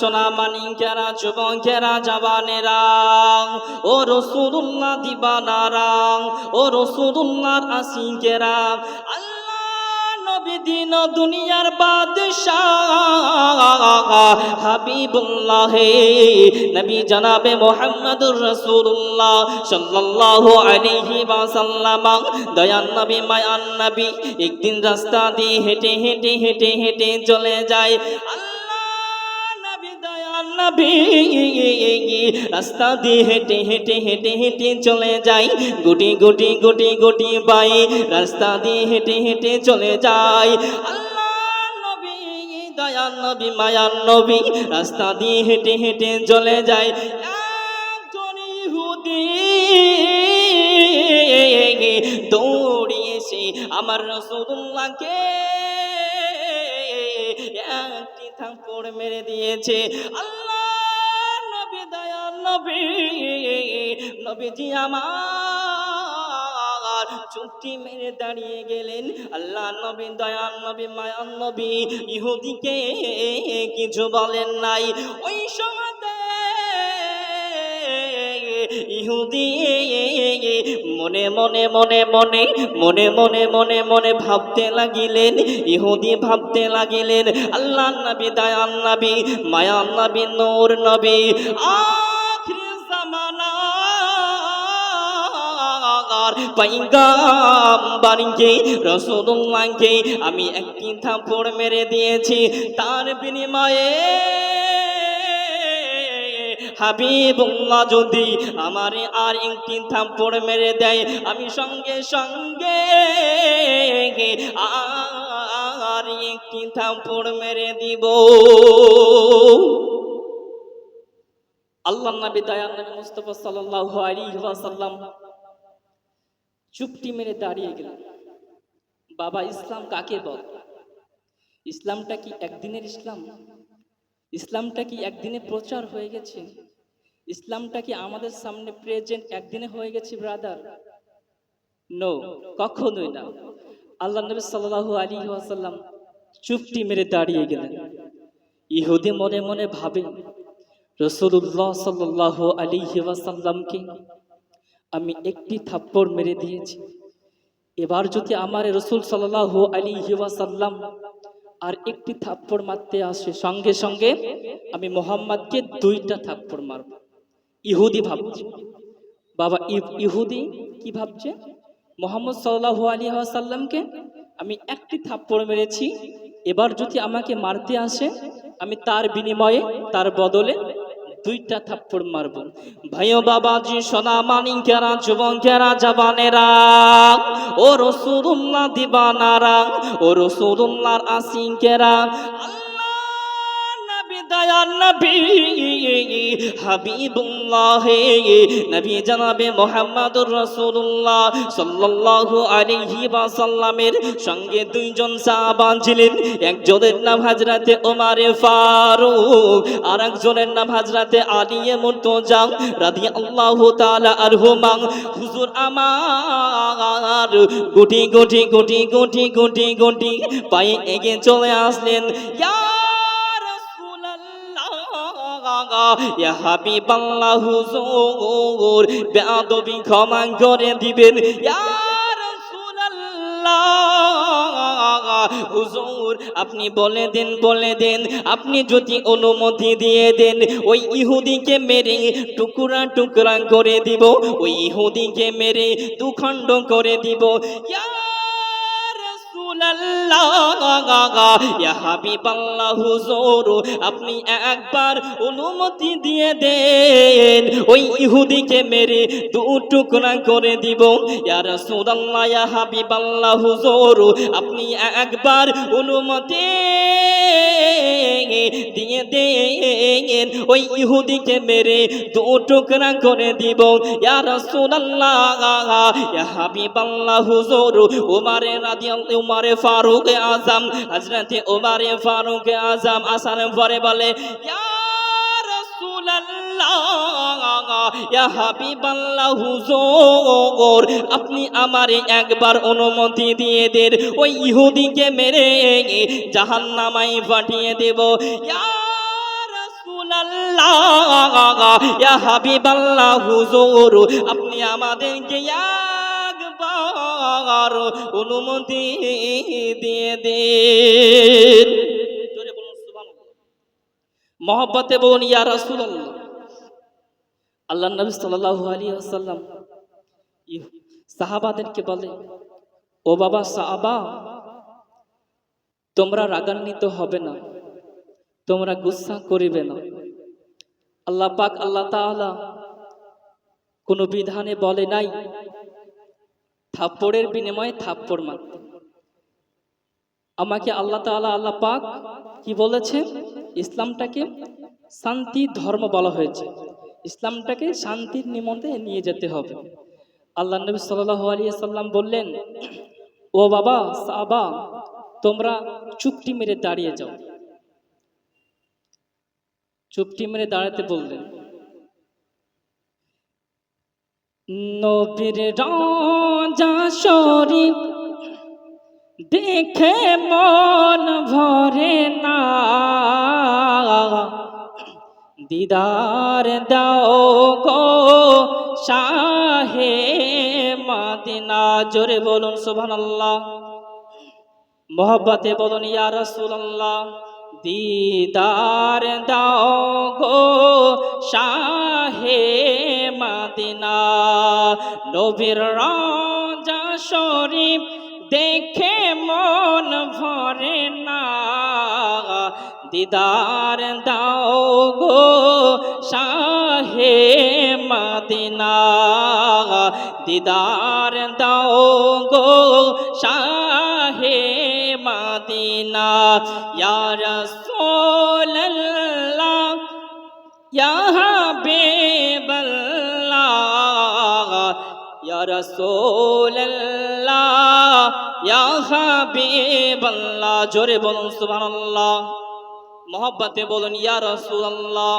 সোনা মানিকেরা যুবকেরা জবানেরা। ও রসুল্লাহ দিবানারা, ও রসুল্লাহর আসিকেরা দিন দুনিয়ার বাদশাহ হাবিবুল্লাহ, নবী জনাবে মোহাম্মদুর রসুল্লাহ সাল্লাল্লাহু আলাইহি ওয়াসাল্লাম। দয়ান নবী মায়ান নবী, একদিন রাস্তা দিয়ে হেঁটে হেঁটে হেঁটে হেঁটে চলে যায়। নবী। রাস্তা দিয়ে হেঁটে হেঁটে হেঁটে হেঁটে চলে যাই। গুটি গুটি গুটি গুটি বাই। রাস্তা দিয়ে হেঁটে হেঁটে চলে যাই। আল্লাহ নবী দয়ান নবী রাস্তা দিয়ে হেঁটে হেঁটে চলে যায় ইহুদি দৌড়িয়েছে আমার রসুল্লাহকে একটি থাপ্পড় মেরে দিয়েছে। আল্লাহ দয়াল নবীজি আমার চুপটি মেরে দাঁড়িয়ে গেলেন। আল্লাহ নবী, দয়াল নবী মায়ান নবী, ইহুদিকে কিছু বলেন নাই। ওই সময়তে ইহুদি মনে মনে মনে মনে মনে মনে মনে মনে ভাবতে লাগিলেন, ইহুদি ভাবতে লাগিলেন, আল্লাহ নবী, দয়াল নবী মায়ান নবী, নূর নবী আখির পাইগাম্বারকে রসুল্লাহকে আমি একটি থাপড় মেরে দিয়েছি। তার বিনিময়ে হাবিবুল্লাহ যদি আমারে আর একটি থাপ্পড় মেরে দেয়, আমি সঙ্গে সঙ্গে আর একটি থাপ্পড় মেরে দিব। আল্লাহ নবী, দয়াল নবী মুস্তফা সাল্লাল্লাহু আলাইহি ওয়াসাল্লাম চুপটি মেরে দাঁড়িয়ে গেলেন বাবা, ইসলাম কাকে বল? ইসলামটা কি একদিনের ইসলাম? ইসলামটা কি একদিনে প্রচার হয়ে গেছে? ইসলামটা কি আমাদের সামনে প্রেজেন্ট একদিনে হয়ে গেছে ব্রাদার নো কখনোই না। আল্লাহ নবী সাল্লাল্লাহু আলাইহি ওয়াসাল্লাম চুপটি মেরে দাঁড়িয়ে গেলেন। ইহুদি মনে মনে ভাবে রসুল্লাহ সাল্লাল্লাহু আলী ওয়াসাল্লামকে আমি একটি থাপ্পড় মেরে দিয়েছি। এবার যদি আমার রসুল সাল্লাল্লাহু আলাইহি ওয়াসাল্লাম আর একটি থাপ্পড় মারতে আসে, সঙ্গে সঙ্গে আমি মোহাম্মদকে দুইটা থাপ্পড় মারব। ইহুদি ভাবছে। বাবা, ইহ- ইহুদি কি ভাবছে? মোহাম্মদ সাল্লাহ আলী সাল্লামকে আমি একটি থাপ্পড় মেরেছি, এবার যদি আমাকে মারতে আসে, আমি তার বিনিময়ে, তার বদলে দুইটা থাপ্পড় মারব। ভাইও বাবাজি, সোনা মানিকেরা, যুবকেরা, জবানেরা। ও রসুল্লাহ দিবানারা, ও রসুল্লাহর আসিকেরা। আল্লাহ সঙ্গে দুইজন ছিলেন। একজনের নাম হযরতে ওমর ফারুক আর একজনের নাম হযরতে আলী মুর্তজা রাদিয়াল্লাহু তাআলা আনহুমা। হুজুর আমার গুটি গুটি গুটি গুটি গুটি গুটি পায়ে এগিয়ে চলে আসলেন। ইয়া হুজুর ক্ষমা করে দিবেন। আপনি বলে দেন বলে দেন। আপনি যদি অনুমতি দিয়ে দেন, ওই ইহুদিকে মেরে টুকরা টুকরা করে দিব, ওই ইহুদিকে মেরে দুখণ্ড করে দিব। ইয়া আপনি একবার অনুমতি দিয়ে দেন। ওই ইহুদিকে মেরে দু টুকরা করে দিব। ইয়ার রাসূলুল্লাহ, ইয়া হাবিবাল্লাহ হুজোর আপনি একবার অনুমতি দিয়ে দেন ওই ইহুদিকে মেরে দু টুকরা করে দিব। ইয়া রাসূলুল্লাহ হাবিবাল্লাহ হুজুর, উমারে রাদিয়াল্লাহু, উমারে ফারুক আজম, হযরতে উমারে ফারুক আজম আসার পরে বলে, ইয়া রাসূলুল্লাহ ইয়া হুজুর আপনি আমারে একবার অনুমতি দিয়ে দেন। ওই ইহুদিকে মেরে জাহান্নামায় পাঠিয়ে দেব। ইয়া হুজুর আপনি আমাদেরকে একবার অনুমতি দিয়ে দিন। মহব্বতে বলুন, ইয়া রাসূলুল্লাহ। আল্লাহ নবী সাল্লাল্লাহু আলাইহি ওয়াসাল্লাম ই- সাহাবাদেরকে বলে, ও বাবা সাহাবা, তোমরা রাগান্বিত হবে না, তোমরা গুসা করিবে না। আল্লাহ পাক আল্লাহ তাআলা কোনো বিধানে বলে নাই, থাপ্পড়ের বিনিময়ে থাপ্পড় মারতে। আমাকে আল্লাহ তাআলা আল্লাহ পাক কি বলেছে? ইসলামটাকে শান্তি ধর্ম বলা হয়েছে। ইসলামটাকে শান্তির নিমন্তে নিয়ে যেতে হবে। আল্লাহ নবী সাল্লাল্লাহু আলাইহি সাল্লাম বললেন, ও বাবা সাবা তোমরা চুপটি মেরে দাঁড়িয়ে যাও। চুপটি মেরে দাঁড়াতে বললেন, নবীর রাজা শরীফ দেখে মন ভরে না। দিদার দাও গো শাহে মাদিনা। জোরে বলুন, সুবহানাল্লাহ। মোহব্বতে বলুন, ইয়া রাসূলুল্লাহ। দিদার দাও গো শাহে মাদিনা। নবীর রাজা শরীফ দেখে মন ভরে না। দিদার দাও গো শাহে মাদিনা। দিদার দাও গো শাহে মাদিনা। ইয়া রাসূলুল্লাহ, ইয়া হাবিবাল্লাহ, ইয়া রাসূলুল্লাহ, ইয়া হাবিবাল্লাহ। জোরে বলুন সুবহানাল্লাহ। মহব্বতে বলুন, ইয়া রাসূলুল্লাহ।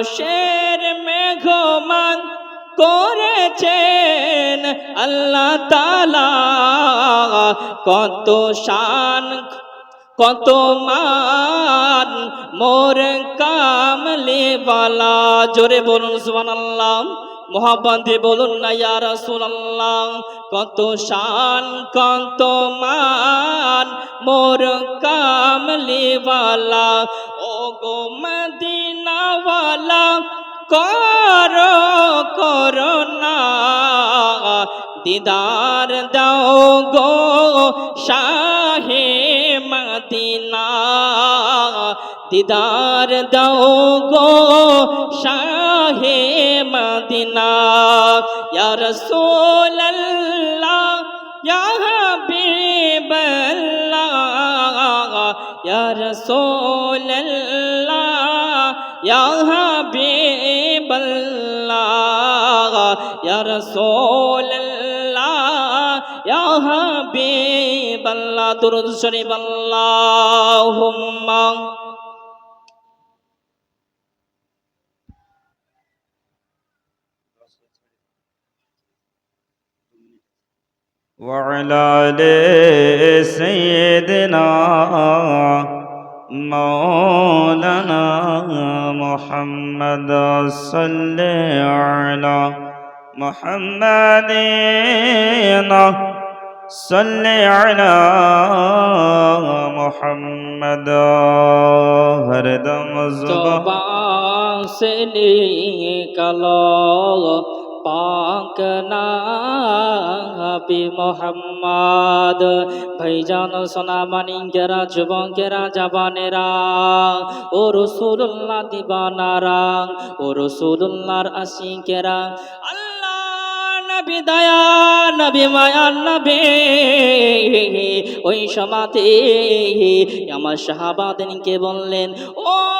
আরও শের মেঘমান করেছেন আল্লাহ তালা কত শান, কত মান, মোর কামলে বালা। জোরে বলুন, সুবহানাল্লাহ। মোহাম্মদে বলুন না, ইয়া রাসূলুল্লাহ। কত শান, কত মান, মোর কামলে বালা। ও গো মদিনাওয়ালা কর করোনা দিদার দাও গো শাহে মদিনা। দিদার দাও গো শাহে মদিনা। ইয়া রাসূলুল্লাহ ইয়া হাবিবাল্লাহ ইয়া রাসূলুল্লাহ ইয়া হাবিবাল্লাহ দুরূদ শরীফ আল্লাহুম্মা وعلى آل سيدنا مولانا محمد صل على محمد صل على محمد. ہر دم زبان سے পাক নাবি মোহাম্মদ ভাইজান সোনা মানিকেরা যুবকেরা জাবানেরা ও রসুল্লাহ দিবানারা ও রসুল্লাহর আশিকেরা নবী ওই সমাতে আমার শাহাবাদিনকে বললেন ও